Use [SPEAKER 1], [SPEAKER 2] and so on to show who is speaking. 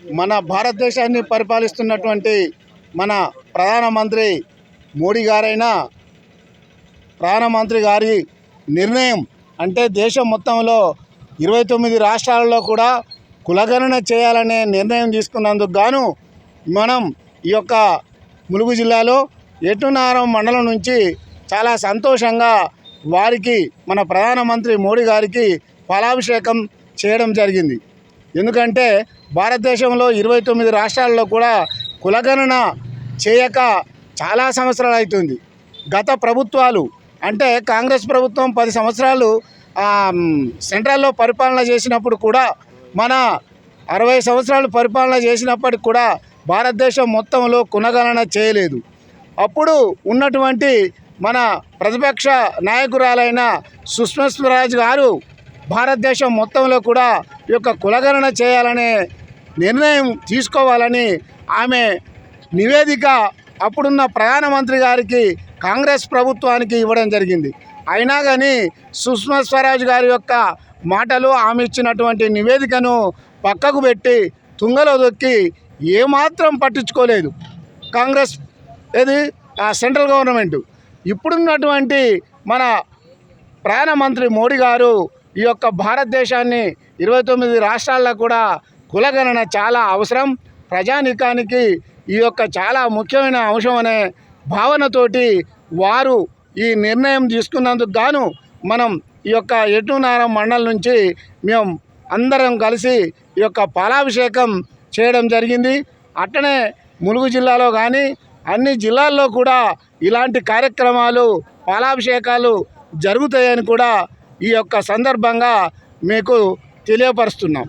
[SPEAKER 1] మన భారతదేశాన్ని పరిపాలిస్తున్నటువంటి మన ప్రధానమంత్రి మోడీ గారైన ప్రధానమంత్రి గారి నిర్ణయం అంటే దేశం మొత్తంలో ఇరవై తొమ్మిది రాష్ట్రాలలో కూడా కులగణన చేయాలనే నిర్ణయం తీసుకున్నందుకు గాను మనం ఈ యొక్క ములుగు జిల్లాలో ఎటునారం మండలం నుంచి చాలా సంతోషంగా వారికి మన ప్రధానమంత్రి మోడీ గారికి ఫలాభిషేకం చేయడం జరిగింది. ఎందుకంటే భారతదేశంలో ఇరవై తొమ్మిది రాష్ట్రాల్లో కూడా కులగణన చేయక చాలా సంవత్సరాలు అవుతుంది. గత ప్రభుత్వాలు అంటే కాంగ్రెస్ ప్రభుత్వం పది సంవత్సరాలు సెంట్రల్లో పరిపాలన చేసినప్పుడు కూడా మన అరవై సంవత్సరాలు పరిపాలన చేసినప్పటికి కూడా భారతదేశం మొత్తంలో కులగణన చేయలేదు. అప్పుడు ఉన్నటువంటి మన ప్రతిపక్ష నాయకురాలైన సుష్మా స్వరాజ్ గారు భారతదేశం మొత్తంలో కూడా ఈ యొక్క కులగణన చేయాలనే నిర్ణయం తీసుకోవాలని ఆమె నివేదిక అప్పుడున్న ప్రధానమంత్రి గారికి కాంగ్రెస్ ప్రభుత్వానికి ఇవ్వడం జరిగింది. అయినా కానీ సుష్మా స్వరాజ్ గారి యొక్క మాటలు ఆమె ఇచ్చినటువంటి నివేదికను పక్కకు పెట్టి తుంగలో దొక్కి ఏమాత్రం పట్టించుకోలేదు. కాంగ్రెస్ ఏది? ఆ సెంట్రల్ గవర్నమెంట్. ఇప్పుడున్నటువంటి మన ప్రధానమంత్రి మోడీ గారు ఈ యొక్క భారతదేశాన్ని ఇరవై తొమ్మిది రాష్ట్రాల్లో కూడా కులగణన చాలా అవసరం. ప్రజానీకానికి ఈ యొక్క చాలా ముఖ్యమైన అంశం అనే భావనతోటి వారు ఈ నిర్ణయం తీసుకున్నందుకు గాను మనం ఈ యొక్క ఎటునారం మండలం నుంచి మేము అందరం కలిసి ఈ యొక్క పాలాభిషేకం చేయడం జరిగింది. అట్టనే ములుగు జిల్లాలో కానీ అన్ని జిల్లాల్లో కూడా ఇలాంటి కార్యక్రమాలు పాలాభిషేకాలు జరుగుతాయని కూడా ఈ యొక్క సందర్భంగా మీకు తెలియపరుస్తున్నాం.